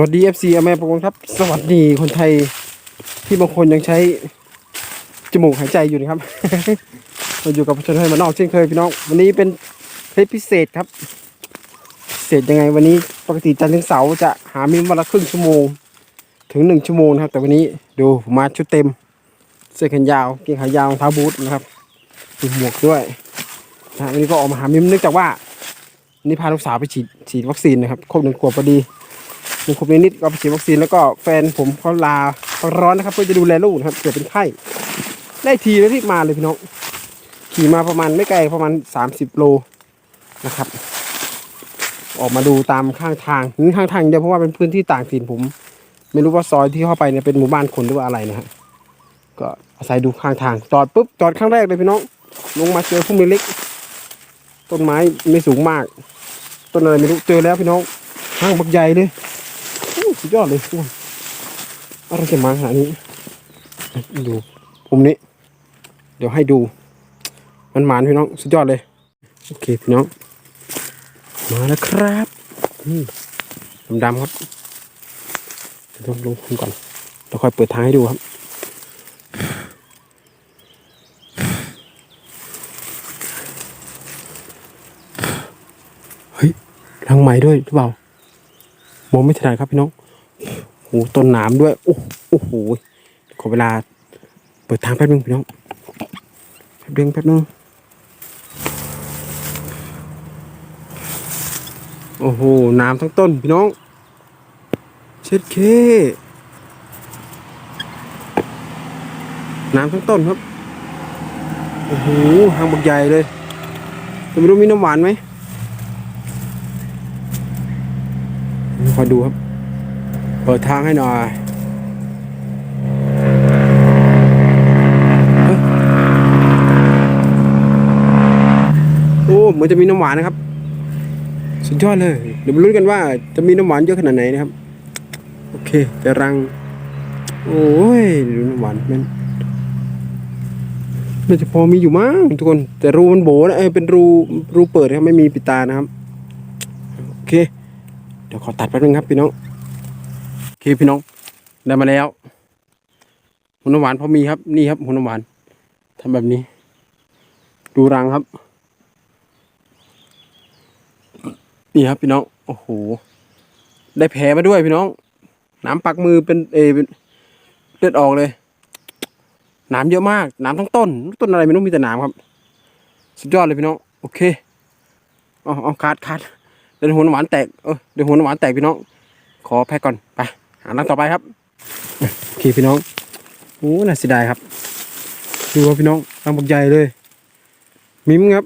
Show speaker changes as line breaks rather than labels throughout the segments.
วัสดี FC อเมริกันครับ สวัสดีคนไทยที่บางคนยังใช้จมูกหายใจอยู่นะครับมาอยู่กับชนไทยมานอกเช่นเคยพี่น้อง วันนี้เป็นคลิปพิเศษครับพิเศษยังไงวันนี้ปกติจันทร์ถึงเสาร์จะหามิมวันละครึ่งชั่วโมง ถึงหนึ่งชั่วโมงนะครับ แต่วันนี้ดูผมมาชุดเต็ม เสื้อแขนยาวเกงขายาวรองเท้าบูทนะครับมีหมวกด้วยนะวันนี้ก็ออกมาหามิมเนื่องจากว่าวันนี่พาลูกสาวไปฉีดฉีดวัคซีนนะครับครบหนึ่งขวบพอดี หนึ่งขวบนิดๆก็ไปฉีดวัคซีนแล้วก็แฟนผมเขาลาร้อนนะครับ เพื่อจะดูแลลูกนะครับเกิดเป็นไข้ได้ทีแล้วรีบมาเลยพี่น้องขี่มาประมาณไม่ไกลประมาณสามสิบโลนะครับ ออกมาดูตามข้างทางนี่ข้างทางเดียวเพราะว่าเป็นพื้นที่ต่างถิ่นผม ไม่รู้ว่าซอยที่เข้าไปเนี่ยเป็นหมู่บ้านคนหรือว่าอะไรนะฮะก็อาศัยดูข้างทางจอดปุ๊บจอดข้างแรกเลยพี่น้อง ลงมาเจอพุ่มเล็กต้นไม้ไม่สูงมาก ต้นอะไรไม่รู้เจอแล้วพี่น้องห้างบักใหญ่เลย สุดยอดเลยอ้วนอะไรจะมาขนาดนี้ดูมุมนี้ เดี๋ยวให้ดู มันหมานพี่น้องสุดยอดเลย โอเคพี่น้อง มาแล้วครับนี่ดำๆครับลงลงก่อนแล้วค่อยเปิดทางให้ดูครับเฮ้ยรังไหม้ด้วยหรือเปล่ามองไม่ถนัดครับพี่น้อง โอ้โหต้นหนามด้วย โอ้โอ้โหขอเวลา เปิดทางแป๊บนึงพี่น้องแป๊บนึงแป๊บนึงโอ้โหหน้ำทั้งต้นพี่น้อง เช็ดเคน้ำทั้งต้นครับ โอ้โหหางบักใหญ่เลยแต่ไม่รู้มีน้ำหวานไหมคอยดูครับ เปิดทางให้หน่อยโอ้เหมือนจะมีน้ำหวานนะครับ สุดยอดเลย เดี๋ยวมาลุ้นกันว่าจะมีน้ำหวานเยอะขนาดไหนนะครับ โอเคแต่รัง โอ้ยดูน้ำหวานมันน่าจะพอมีอยู่มั้งทุกคน แต่รูมันโบนะเอ้ยเป็นรูรูเปิดนะครับไม่มีปิดตานะครับ โอเค เดี๋ยวขอตัดแป๊บนึงครับพี่น้อง คพี่น้องได้มาแล้วหัวน้ำหวานพอมีครับ นี่ครับหัวน้ำหวานทำแบบนี้ ดูรังครับ นี่ครับพี่น้องโอ้โหได้แผลมาด้วยพี่น้องน้ำปักมือเป็นเอเป็นเลือดออกเลยน้ำเยอะมากน้ำทั้งต้นต้นอะไรไม่รู้มีแต่น้ำครับ สุดยอดเลยพี่น้องโอเคเอาเอาขาดขาดเดี๋ยวหัวหวานแตกเออเดี๋ยวหัวหวานแตกพี่น้องขอแพ็กก่อนไป หาร้นต่อไปครับโอเคพี่น้องโอ้น่าเสียดายครับ ดูว่าพี่น้องรังบักใหญ่เลย มิ้มครับ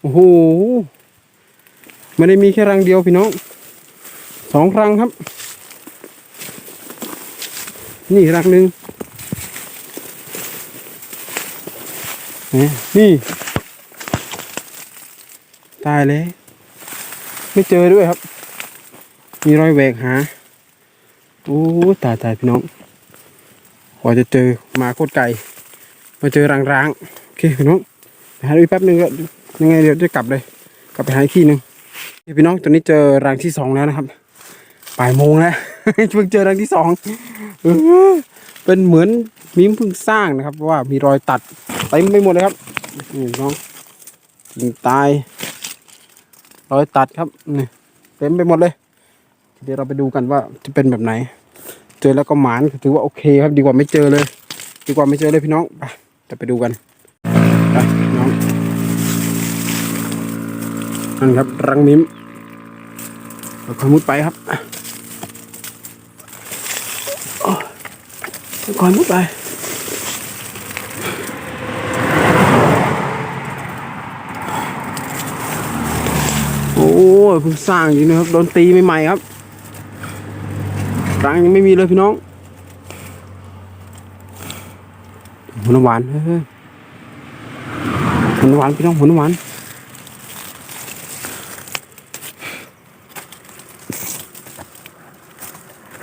โอ้โหไม่ได้มีแค่รังเดียวพี่น้องสองรังครับ นี่รังหนึ่งนี่นี่ตายเลย ไม่เจอด้วยครับ มีรอยแหวกหาโอ้ตายตายพี่น้องกว่าจะเจอมาโคตรไกลมาเจอรังร้างๆโอเคพี่น้องไปหาดูแป๊บนึงก็ยังไงเดี๋ยวจะกลับเลย กลับไปหาอีกที่หนึ่งพี่น้องตอนนี้เจอรังที่สองแล้วนะครับบ่ายโมงแล้วเพิ่งเจอรังที่สองเป็นเหมือนมิมเพิ่งสร้างนะครับเพราะว่ามีรอยตัดเต็มไปหมดเลยครับนี่พี่น้องกิ่งตาย รอยตัดครับนี่เต็มไปหมดเลย เดี๋ยวเราไปดูกันว่าจะเป็นแบบไหน เจอแล้วก็หมานถือว่าโอเคครับดีกว่าไม่เจอเลย ดีกว่าไม่เจอเลยพี่น้องไปจะไปดูกันไปน้องนั่นครับรังมิมเราค่อยมุดไปครับค่อยมุดไปโอ้ยเพิ่งสร้างอยู่นะครับโดนตีใหม่ๆครับ รังยังไม่มีเลยพี่น้องหัวน้ำหวานเฮ้ยหัวน้ำหวานพี่น้องหัวน้ำหวาน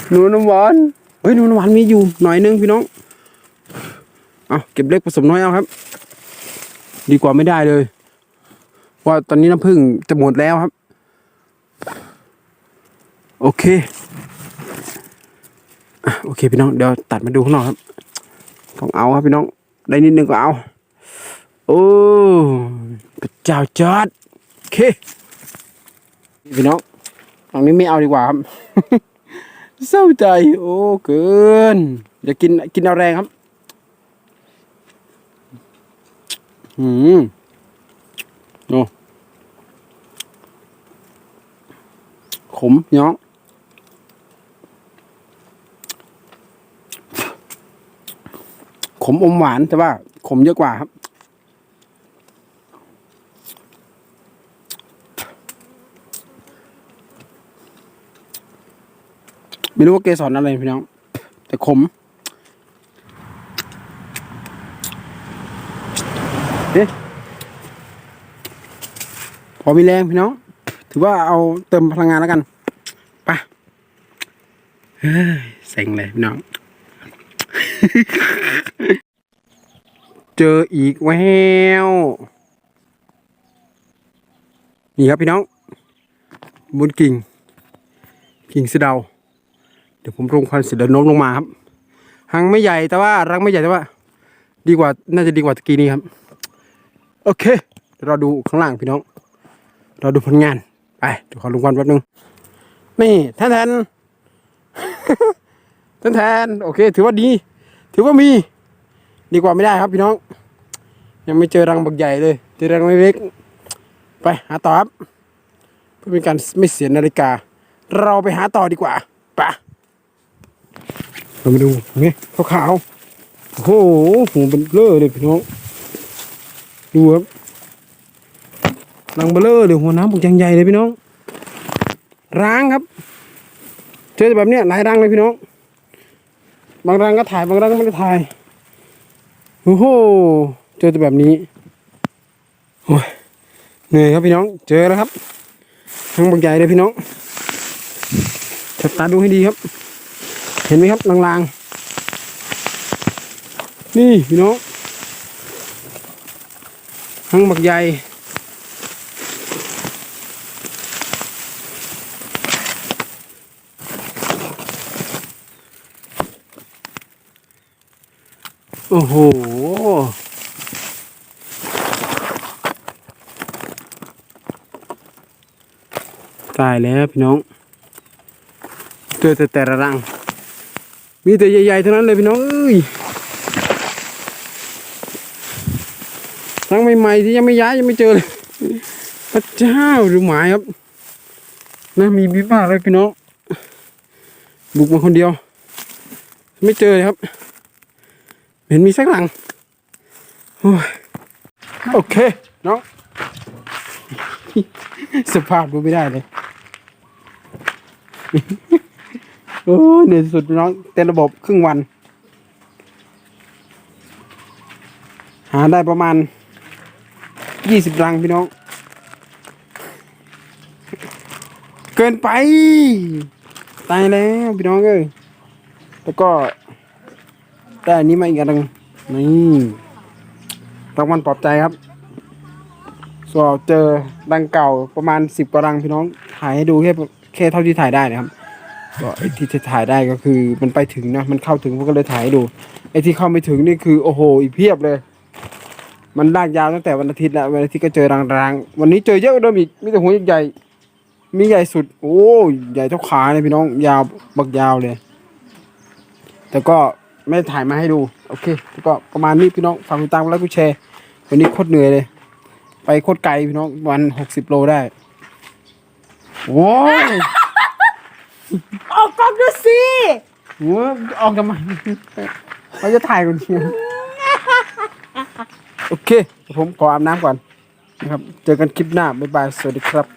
หนูน้ำหวานเฮ้ยหนูน้ำหวานมีอยู่หน่อยนึงพี่น้องเอาเก็บเล็กผสมน้อยเอาครับ ดีกว่าไม่ได้เลยว่าตอนนี้น้ำผึ้งจะหมดแล้วครับ โอเคอะ โอเคพี่น้องเดี๋ยวตัดมาดูข้างนอกครับต้องเอาครับพี่น้อง ได้นิดนึงก็เอา โอ้พระเจ้าจอดโอเคพี่น้องตรงนี้ไม่เอาดีกว่าครับเศร้าใจ โอ้เกินอย่ากินกินเอาแรงครับอืมโอ้ขมพี่น้อง ขมอมหวานแต่ว่าขมเยอะกว่าครับ ไม่รู้ว่าเกสรอะไรพี่น้อง แต่ขมเอ๊ะพอมีแรงพี่น้อง ถือว่าเอาเติมพลังงานแล้วกันไปเฮ้ยเซ็งเลยพี่น้อง เจออีกแววนี่ครับพี่น้องบนกิ่ง กิ่งสะเดา เดี๋ยวผมลงควันเสร็จแล้วโน้มลงมาครับหางไม่ใหญ่แต่ว่ารังไม่ใหญ่แต่ว่า ดีกว่าน่าจะดีกว่าตะกี้นี้ครับ โอเคเดี๋ยวเราดูข้างล่างพี่น้อง เราดูผลงานไปเดี๋ยวขอลงควันแป๊บนึงนี่แทนแทนแทนแทนโอเค ถือว่าดี ถือว่ามี ดีกว่าไม่ได้ครับพี่น้อง ยังไม่เจอรังบักใหญ่เลย เจอรังเล็กๆไปหาต่อครับเพื่อเป็นการไม่เสียนาฬิกา เราไปหาต่อดีกว่าไปะเรามาดูนี่ขาวๆโอ้โหหูเป็นเบลอเลยพี่น้องดูครับรังเบลอเลยหัวน้ำปุกยังใหญ่เลยพี่น้อง ร้างครับ เจอแบบเนี้ยหลายรังเลยพี่น้อง บางรังก็ถ่ายบางรังก็ไม่ได้ถ่ายโอ้โหเจอแต่แบบนี้โอ้ยเหนื่อยครับพี่น้อง เจอแล้วครับทั้งบักใหญ่เลยพี่น้องจับตาดูให้ดีครับ เห็นไหมครับลางๆนี่พี่น้องทั้งบักใหญ่ โอ้โห ตายแล้วพี่น้องเจอแต่แต่ละรัง มีแต่ใหญ่ๆเท่านั้นเลยพี่น้องเอ้ยรังใหม่ๆที่ยังไม่ย้ายยังไม่เจอเลย พระเจ้าดูหมายครับนะมีบิบ้าเลยพี่น้อง บุกมาคนเดียว ไม่เจอเลยครับ เห็นมีสักหลังโอ้ยโอเคน้องสภาพดูไม่ได้เลย โอ้ยเหนื่อยสุดน้องเต็มระบบครึ่งวัน หาได้ประมาณยี่สิบรังพี่น้อง เกินไป ตายแล้วพี่น้องเอ้ยแล้วก็ ได้อันนี้มาอีกอันหนึงนี่รางวัลปลอบใจครับส่วนเจอรังเก่าประมาณสิบกว่ารังพี่น้องถ่ายให้ดูแค่แค่เท่าที่ถ่ายได้นะครับก็ไอ้ที่จะถ่ายได้ก็คือมันไปถึงนะ มันเข้าถึงผมก็เลยถ่ายให้ดูไอ้ที่เข้าไม่ถึงนี่คือโอ้โหอีกเพียบเลย มันลากยาวตั้งแต่วันอาทิตย์แล้ววันอาทิตย์ก็เจอรางๆวันนี้เจอเยอะกว่าเดิมอีกมีแต่หัวใหญ่มีใหญ่สุด โอ้ยใหญ่เท่าขาเลยพี่น้องยาวบักยาวเลย แต่ก็ ไม่ได้ถ่ายมาให้ดู โอเคแล้วก็ประมาณนี้พี่น้อง ฝากติดตามแล้วก็แชร์ วันนี้โคตรเหนื่อยเลย ไปโคตรไกลพี่น้อง วันหกสิบโลได้ โอ้ย
ออกกล้องดูสิ
โอ้ยออกทำไมเราจะถ่ายคนเชียวโอเคเดี๋ยวผมขออาบน้ำก่อนนะครับ เจอกันคลิปหน้า บ๊ายบาย สวัสดีครับ